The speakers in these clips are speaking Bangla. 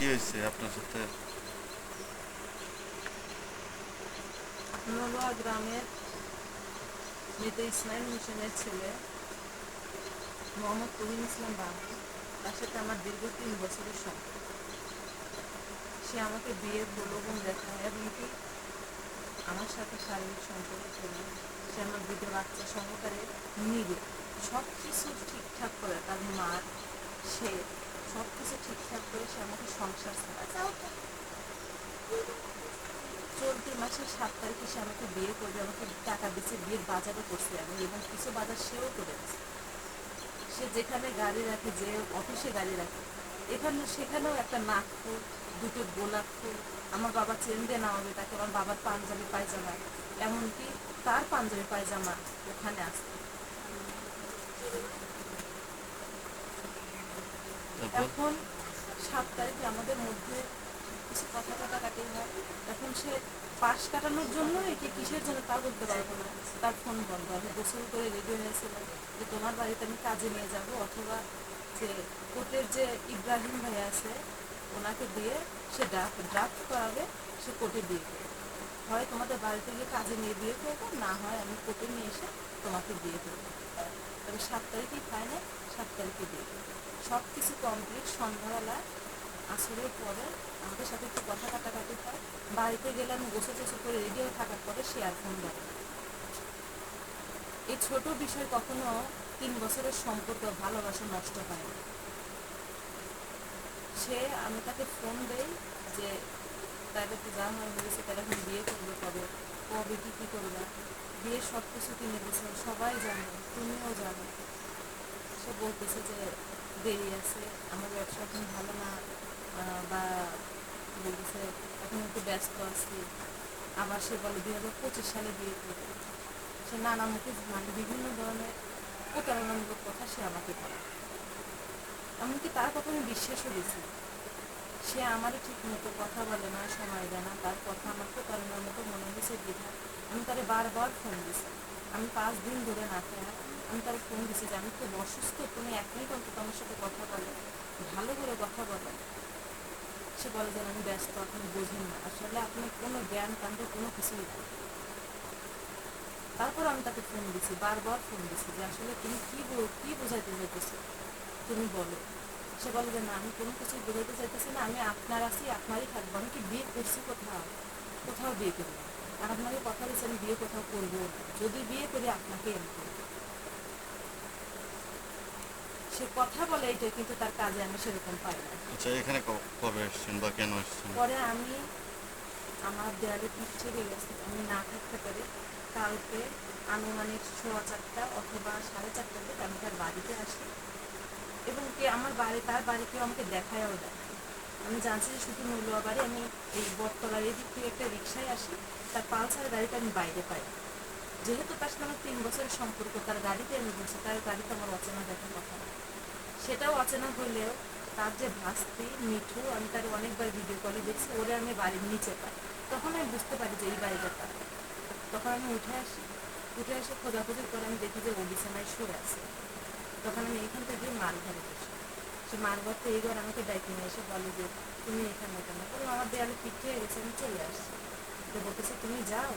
কি হয়েছে আপনার সাথে? গ্রামের মিশনের ছেলে মোহাম্মদ ইসলাম তার সাথে আমার দীর্ঘ তিন বছরের সম্পর্ক। সে আমাকে বিয়ের প্রলোভন দেখায় এবং কি আমার সাথে শারীরিক সম্পর্ক ছিল সে আমার দুটো বাচ্চা সহকারে নিবে সব কিছু ঠিকঠাক করে। তার মার, সে সব কিছু ঠিকঠাক করে সে আমাকে সংসার চালায়। চলতি মাসের সাত তারিখে সে আমাকে বিয়ে করবে আমাকে টাকা দিচ্ছে বিয়ের বাজারও করছে আমি এবং কিছু বাজার সেও করেছে সে যেখানে গাড়ি রাখে যে অফিসে গাড়ি রাখে এখানে সেখানেও একটা নাক ফুল দুটো গোলাপ ফুল আমার বাবা চেন দিয়ে নামাবে তাকে আমার বাবার পাঞ্জাবি পায়জামা এমনকি তার পাঞ্জাবি পায়জামা ওখানে আসতো এখন সাত তারিখে আমাদের মধ্যে কিছু কথা কথা কাটি হয় এখন সে পাশ কাটানোর জন্য এটি কিসের জন্য তা বলতে পারব না। তার ফোন বন্ধ। আমি গোসল করে রেডি হয়েছিলাম যে তোমার বাড়িতে আমি কাজে নিয়ে যাব অথবা যে কোর্টের যে ইব্রাহিম ভাই আছে, ওনাকে দিয়ে সে ড্রাফট ড্রাফট করাবে, সে কোর্টে দিয়ে দেবে। হয় তোমাদের বাড়িতে গিয়ে কাজে নিয়ে বিয়ে করব, না হয় আমি কোর্টে নিয়ে এসে তোমাকে দিয়ে দেবো। তবে সাত তারিখেই ফাইনাল সাত তারিখে দিয়ে দেবো। সব কিছু কমপ্লিট সন্ধ্যাবেলা, আসরের পরে আমাদের সাথে একটু কথা কাটাকাটি হয়। বাড়িতে গেলে আমি গোসল টোসল করে রেডি হয়ে থাকার পরে সে আর ফোন দেয় এই ছোট বিষয় কখনো তিন বছরের সম্পর্ক ভালোবাসা নষ্ট হয় সে আমি তাকে ফোন দেই যে তাকে তো যা হয় হয়েছে তারা এখন বিয়ে করবে কবে? কবে, কি কি করবে? বিয়ে সব কিছু কিনে দিয়েছে সবাই জানে, তুমিও জানো। সে বলতেছে যে দেরি আছে আমার ব্যবসা এখন ভালো না বা বলতেছে এখন একটু ব্যস্ত আছি। আবার সে বলে দুই হাজার পঁচিশ সালে বিয়ে করবে। সে নানা মুখে মানে বিভিন্ন ধরনের প্রতারণামূলক কথা সে আমাকে বলে। এমনকি তার কথা আমি বিশ্বাসও দিয়েছি। সে আমারও ঠিক মতো কথা বলে না, সময় দেয় না। তার কথা আমার প্রতারণার মতো মনে হয়েছে দ্বিধা আমি তারে বারবার ফোন দিছি আমি পাঁচ দিন ধরে না খেয়ে আমি তার ফোন দিছি যে আমি খুব অসুস্থ, তুমি এক মিনিট অন্তত আমার সাথে কথা বলো, ভালো করে কথা বলো। সে বলে যে আমি ব্যস্ত আপনি বোঝেন না। আসলে আপনি কোনো জ্ঞান কাণ্ড কোনো কিছুই না। তারপর আমি তাকে ফোন দিছি বারবার ফোন দিছি যে আসলে তুমি কি কি বোঝাইতে চাইতেছো? তুমি বলো। সে বলে যে না, আমি কোনো কিছু বোঝাইতে চাইতেছি না, আমি আপনার আছি, আপনারই থাকব। আমি কি বিয়ে করছি কোথাও? কোথাও বিয়ে করি না। আর আপনাকে কথা দিচ্ছি আমি বিয়ে কোথাও করব যদি বিয়ে করি, আপনাকে আমি করব। সে কথা বলে এইটা কিন্তু তার কাজে আমি সেরকম পাই না। আচ্ছা এখানে কবে এসছেন বা কেন এসছেন পরে আমি আমার দেয়ালে পিঠ থেকে গেছে আমি না থাকতে পারি। কালকে আনুমানিক সোয়া চারটা অথবা সাড়ে চারটার দিকে আমি তার বাড়িতে আসি। এবং কি আমার বাড়ি তার বাড়িতে আমাকে দেখায়ও দেয় আমি জানছি যে শুধু বাড়ি আমি এই বটতলার এদিক থেকে একটা রিক্সায় আসি তার পালসার গাড়িটা আমি বাইরে পাই। যেহেতু তার সাথে আমার তিন বছরের সম্পর্ক তার গাড়িতে আমি বলছি তার গাড়িতে আমার অচেনা দেখার কথা না। সেটাও অচেনা হলেও তার যে ভাস্তি, মিঠু, আমি তার অনেকবার ভিডিও কলে দেখছি, ওরে আমি বাড়ির নিচে পাই। তখন আমি বুঝতে পারি যে এই বাড়িটা তার। তখন আমি উঠে আসি। উঠে এসে খোঁজাখুঁজি করে আমি দেখি যে ও বিছানায় শুয়ে আছে। তখন আমি এখান থেকে মাল ঘরে বসি সে মাল ঘর থেকে এই ঘর আমাকে ডাইকে নিয়ে এসে বলে যে, তুমি এখানে কেন? বললাম, আমার দেয়ালে পিঠে হয়ে গেছে আমি চলে আসছি। তো বলতেছে, তুমি যাও।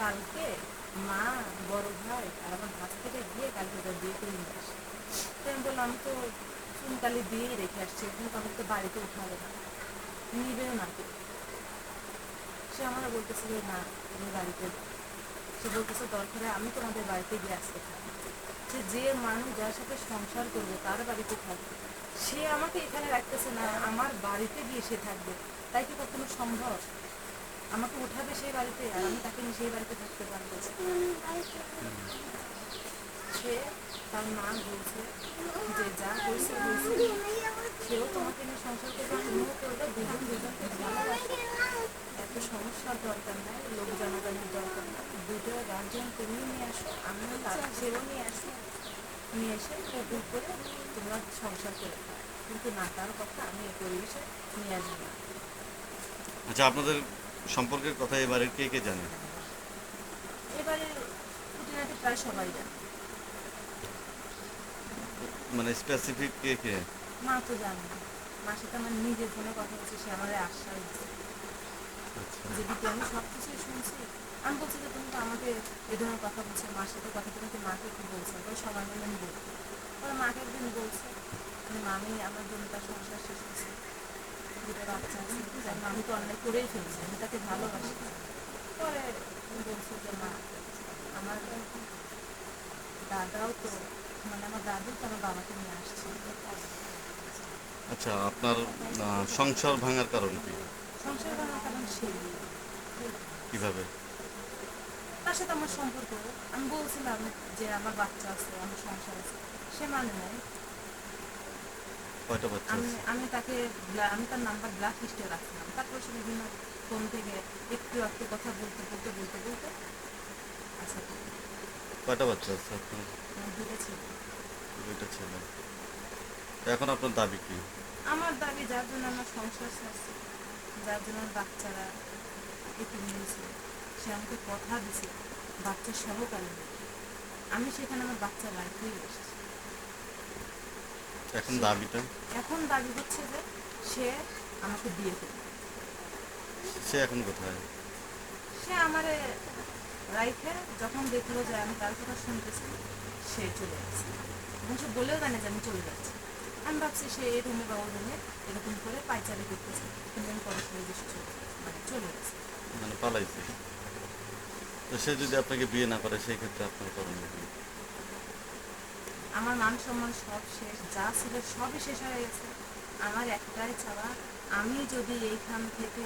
কালকে মা বড় ভাই, আর আমার থেকে গিয়ে কালকে বিয়ে করে নিয়ে তো আমি বললাম, আমি তো রেখে আসছি, এখন তো তো বাড়িতে উঠাবে না। নিবেও না তো সে বলতেছে যে, না, তুমি বাড়িতে সে বলতেছে, দরকারে আমি তোমাদের বাড়িতে গিয়ে আসতে থাকব। সে যে মানুষ যার সাথে সংসার করবে, তার বাড়িতে থাকবে। সে আমাকে এখানে রাখতেছে না, আমার বাড়িতে গিয়ে সে থাকবে। তাই কি কখনো সম্ভব? আমাকে উঠাবে সেই বাড়িতে আর আমি তাকে সেই বাড়িতে থাকতে পারব সে তার মা বলছে যে যা হয়েছে সেও তোমাকে নিয়ে সংসার করবে তুমিও করবে দুজন দুজনকে এত সমস্যার দরকার নাই, লোক জানাজানির দরকার নাই। দুটো গার্জিয়ান তুমি নিয়ে আসো, আমিও সেও নিয়ে আসো। নিয়ে এসে কবুল করে তোমরা সংসার করে কিন্তু না, তার কথা আমি এই পরিবেশে নিয়ে আসব আচ্ছা আপনাদের সম্পর্কের কথা এবারে কে কে জানে? এবারে খুঁটিনাটি প্রায় সবাই জানে। মানে স্পেসিফিক কে কে? মা তো জানে। না মার সাথে আমার নিজের ফোনে কথা বলছে সে আমার আশ্বাস দিচ্ছে। আচ্ছা। যে দিদি আমি সব কিছুই শুনছি। আমি বলছি যে তুমি তো আমাকে এ ধরনের কথা বলছো মার সাথে কথা তুমি মাকে কি বলছো? ওই সবাই মতো আমি বলব পরে মাকে একদিন বলছে? মামি আমার জন্য তার সংসার শেষ হয়েছে। দুটো বাচ্চা আছে আমি তো অন্যায় করেই ফেলছি আমি তাকে ভালোবাসি। পরে বলছে যে মা আমার দাদাও তো মানে আমার দাদু তো আমার বাবাকে নিয়ে আসছে। আচ্ছা আপনার সংসার ভাঙার কারণ কি? সংসার ভাঙার কারণ কীভাবে? তার সাথে আমার সম্পর্ক আমি বলছিলাম যে আমার বাচ্চা আছে আমার সংসার আছে। সে মানে নাই। কয়টা বাচ্চা আমি আমি তাকে আমি তার নাম্বার ব্ল্যাক লিস্টে রাখছিলাম। তারপর সে বিভিন্ন ফোন থেকে একটু একটু কথা বলতে বলতে বলতে বলতে আচ্ছা কয়টা বাচ্চা আছে আপনার? দুটো ছিল। এখন আপনার দাবি কি? আমার দাবি যার জন্য আমার সংসার চাচ্ছে যার জন্য বাচ্চারা একটু নিয়েছে সে আমাকে কথা দিছে বাচ্চা সহকারে। আমি সেখানে আমার বাচ্চা রাখতেই এসেছি এখন দাবিটা? এখন দাবি হচ্ছে যে সে আমাকে বিয়ে করবে। সে এখন কোথায়? সে আমারে রাইখে যখন দেখল যে আমি তার কথা শুনতেছি সে চলে যাচ্ছে। এবং সে বলেও জানে যে আমি চলে যাচ্ছি। আমি ভাবছি সে এই রুমে বা রুমে এরকম করে পাইচারি করতেছে কিন্তু আমি পরে চলে মানে চলে গেছে মানে পালাইছে। তো সে যদি আপনাকে বিয়ে না করে সেই ক্ষেত্রে আপনার করণীয় আমার মান সম্মান সব শেষ, যা ছিল সবই শেষ হয়ে গেছে। আমার একটাই চাওয়া, আমি যদি এইখান থেকে